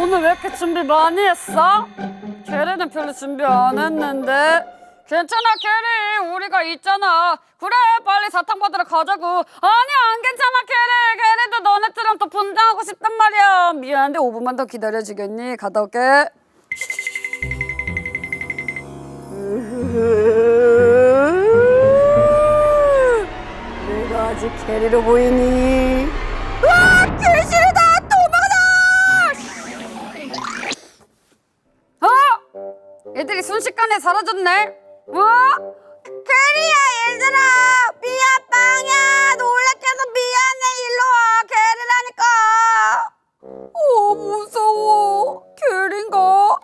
오늘 왜 이렇게 준비 많이 했어? 캐리는 별로 준비 안 했는데 괜찮아 캐리. 우리가 있잖아. 그래 빨리 사탕 받으러 가자고. 아니 안 괜찮아 캐리. 캐리도 너네처럼 또 분장하고 싶단 말이야. 미안한데 5분만 더 기다려주겠니? 갔다 올게. 내가 아직 캐리로 보이니? 우와 귀신이다! 도망가 어? 애들이 순식간에 사라졌네. 어? 캐리야 얘들아 미아 빵야 놀래켜서 미안해 일로 와 캐리라니까 어 무서워. 캐리인가?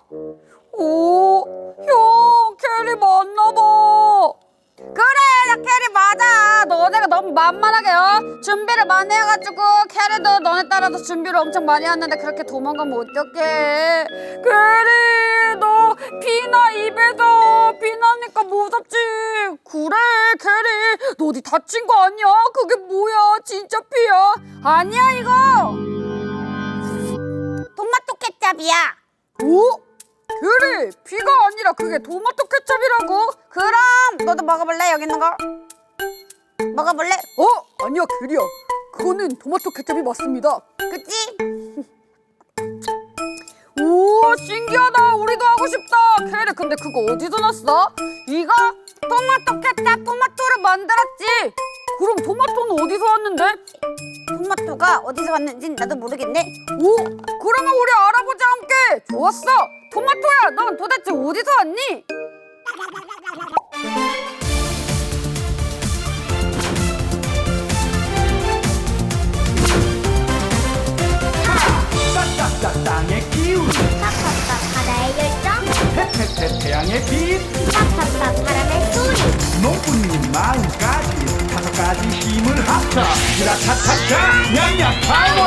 오, 형 캐리 맞나봐. 그래 나 캐리 맞아 너네가 너무 만만하게 요 준비를 많이 해가지고 캐리도 너네 따라서 준비를 엄청 많이 했는데 그렇게 도망가면 어떡해 캐리 너 피나 입 에서 피나니까 무섭지. 그래 캐리 너 어디 다친 거 아니야? 그게 뭐야? 진짜 피야? 아니야 이거 토마토 케찹이야 오? 캐리 피가 아니라 그게 토마토 케첩이라고? 그럼 너도 먹어볼래 여기 있는 거 먹어볼래 어? 아니야 캐리야 그거는 토마토 케첩이 맞습니다 그치 오 신기하다 우리도 하고 싶다 캐리 근데 그거 어디서 났어? 이거 토마토 케찹 토마토를 만들었지 그럼 토마토는 어디서 왔는데? 토마토가 어디서 왔는지 나도 모르겠네 오 그러면 우리 알아보자 함께 좋았어 토마토야 넌 도대체 어디서 왔니? 히라타타타 냥냥 파워.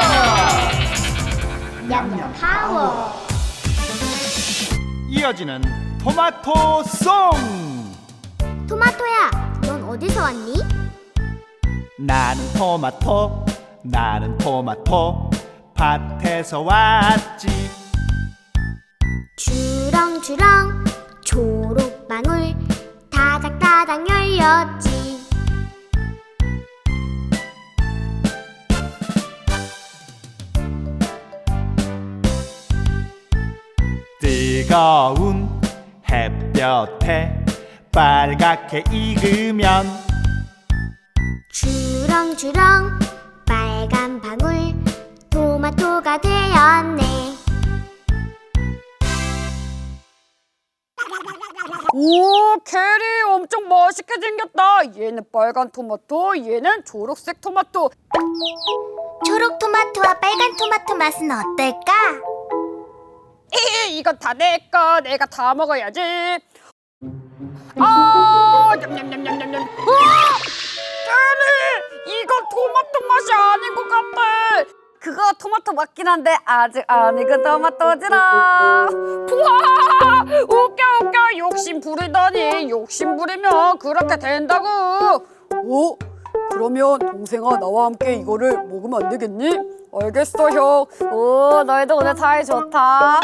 냠냠 파워. 이어지는 토마토 송. 토마토야 넌 어디서 왔니? 나는 토마토 나는 토마토. 밭에서 왔지. 주렁주렁 초록방울 다닥다닥 열렸지 뜨거운 햇볕에 빨갛게 익으면 주렁주렁 빨간 방울 토마토가 되었네. 오 캐리 엄청 맛있게 생겼다. 얘는 빨간 토마토 얘는 초록색 토마토. 초록 토마토와 빨간 토마토 맛은 어떨까? 이 이건 다 내꺼 내가 다 먹어야지. 아 냠냠냠냠냠냠! 캐리! 이건 토마토 맛이 아닌 것 같아. 그거 토마토 맞긴 한데 아직 안 익은 토마토지라. 우와! 웃겨 웃겨. 욕심 부리다니. 욕심 부리면 그렇게 된다고. 오 그러면 동생아 나와 함께 이거를 먹으면 안 되겠니? 알겠어 형. 오 너희도 오늘 사이 좋다.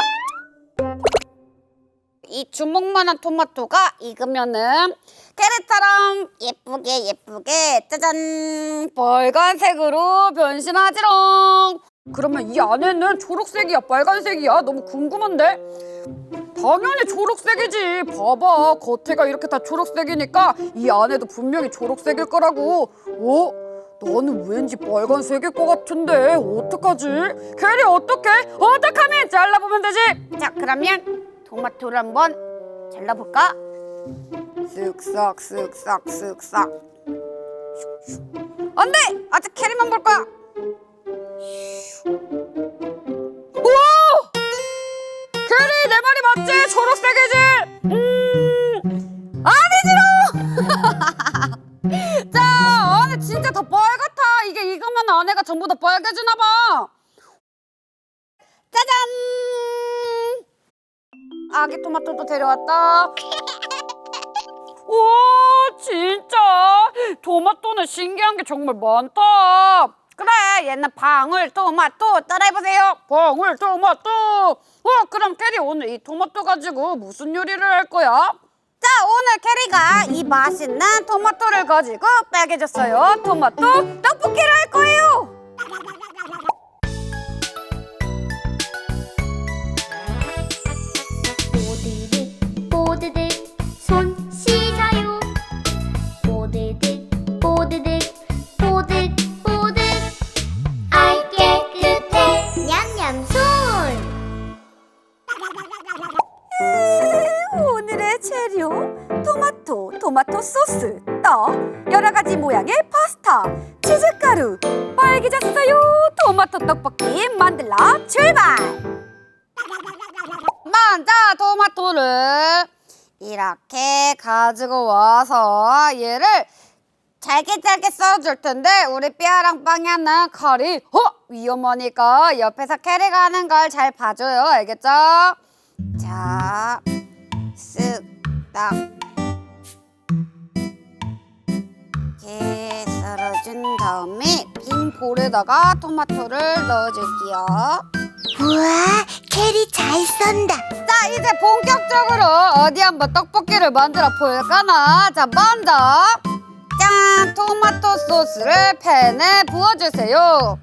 이 주먹만한 토마토가 익으면은 캐리처럼 예쁘게 예쁘게 짜잔 빨간색으로 변신하지롱. 그러면 이 안에는 초록색이야 빨간색이야 너무 궁금한데? 당연히 초록색이지. 봐봐 겉에가 이렇게 다 초록색이니까 이 안에도 분명히 초록색일 거라고. 어? 나는 왠지 빨간색일 것 같은데 어떡하지? 캐리 어떡해? 어떡하면 잘라보면 되지? 자 그러면 토마토를 한번 잘라볼까? 쓱싹 쓱싹 쓱싹 안돼 아직 캐리만 볼 거야 우와! 캐리 내 말이 맞지? 초록색 이지? 음 아니지롱! 자 안에 진짜 더 빨갛다 이게 익으면 안에가 전부 다 빨개지나 봐 짜잔 아기 토마토도 데려왔다. 오 진짜 토마토는 신기한 게 정말 많다 그래, 얘는 방울 토마토 따라해보세요. 방울 토마토 어 그럼 캐리 오늘 이 토마토 가지고 무슨 요리를 할 거야? 자, 오늘 캐리가 이 맛있는 토마토를 가지고 빨개졌어요. 토마토 떡볶이를 할 거예요. 빨개졌어요. 토마토 떡볶이 만들러 출발. 먼저 토마토를 이렇게 가지고 와서 얘를 잘게 잘게 썰어줄 텐데 우리 삐아랑 빵야는 칼이 어 위험하니까 옆에서 캐리가 하는 걸 잘 봐줘요 알겠죠? 자, 쓱 딱 썰어준 다음에 빈 볼에다가 토마토를 넣어줄게요. 우와 캐리 잘 썬다 자, 이제 본격적으로 어디 한번 떡볶이를 만들어 볼까나. 자, 먼저 짠 토마토 소스를 팬에 부어주세요.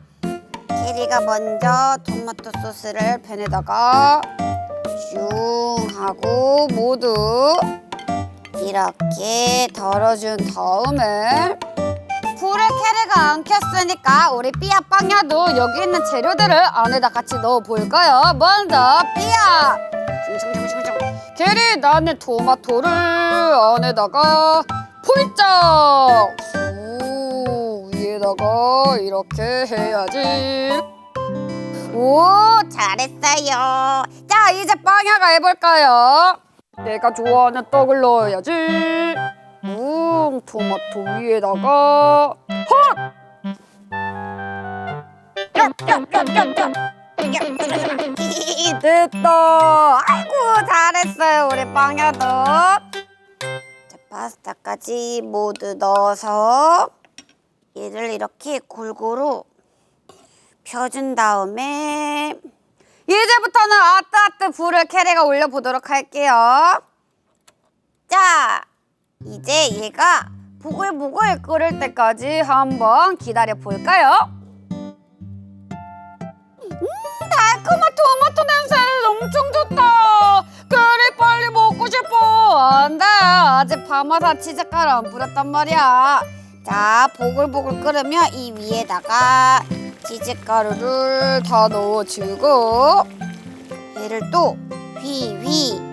캐리가 먼저 토마토 소스를 팬에다가 슝 하고 모두 이렇게 덜어준 다음에 불을 캐리가 안 켰으니까 우리 삐아 빵야도 여기 있는 재료들을 안에다 같이 넣어 볼까요? 먼저 삐아! 슝슝슝슝슝 캐리 나는 토마토를 안에다가 폴짝! 오 위에다가 이렇게 해야지. 오 잘했어요. 자 이제 빵야가 해볼까요? 내가 좋아하는 떡을 넣어야지 응, 토마토 위에다가 헛! 됐다. 아이고 잘했어요 우리 빵야도. 자 파스타까지 모두 넣어서 얘를 이렇게 골고루 펴준 다음에 이제부터는 아뜨아뜨 불을 캐리가 올려보도록 할게요. 자, 이제 얘가 보글보글 끓을 때까지 한번 기다려 볼까요? 음, 달콤한 토마토 냄새 엄청 좋다. 그리 빨리 먹고 싶어. 안돼, 아직 파마산 치즈가루 안 뿌렸단 말이야. 자, 보글보글 끓으면 이 위에다가 치즈가루를 다 넣어주고 얘를 또 휘휘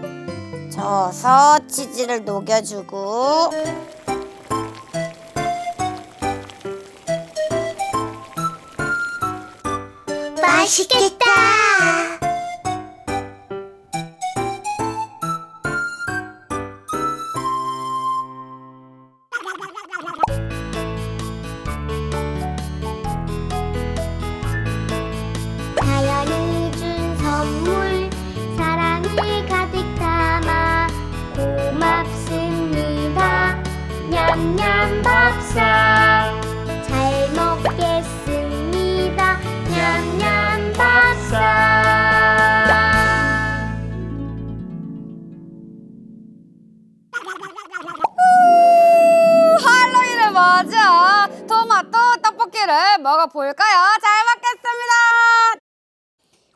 저어서 치즈를 녹여주고 맛있겠다 맞아 토마토 떡볶이를 먹어볼까요? 잘 먹겠습니다.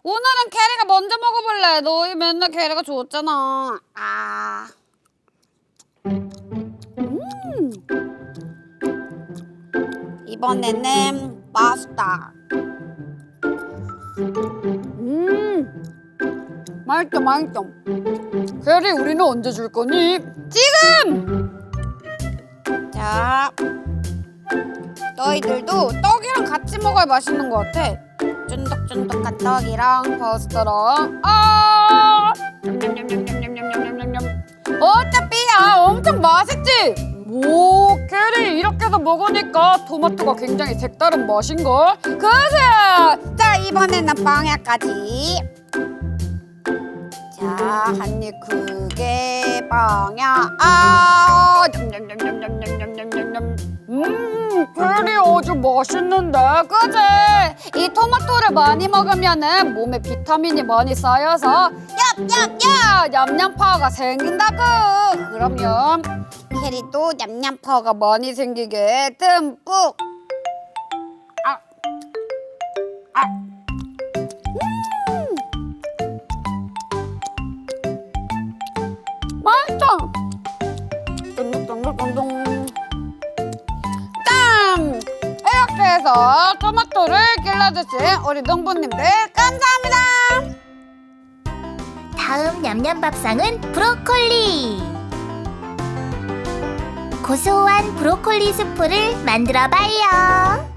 오늘은 캐리가 먼저 먹어볼래. 너희 맨날 캐리가 줬잖아. 아. 음. 이번에는 파스타. 음. 맛있다, 맛있다. 캐리, 우리는 언제 줄 거니? 지금! 자, 너희들도 떡이랑 같이 먹어야 맛있는 것 같아. 쫀득쫀득한 떡이랑 파스타랑 아, 냠냠냠냠냠냠냠냠냠. 어차피야 엄청 맛있지. 오, 캐리 이렇게 해서 먹으니까 토마토가 굉장히 색다른 맛인 걸. 그새. 자, 이번에는 빵야까지. 자, 한입 크게 빵야 아 냠냠냠냠냠냠냠냠냠 음 캐리 아주 맛있는데 그지? 이 토마토를 많이 먹으면은 몸에 비타민이 많이 쌓여서 얍얍얍! 냠냠파가 생긴다고! 그러면 캐리도 냠냠파가 많이 생기게 듬뿍! 아, 아. 맛 해서 토마토를 길러주신 우리 농부님들 감사합니다. 다음 냠냠밥상은 브로콜리. 고소한 브로콜리 수프를 만들어 봐요.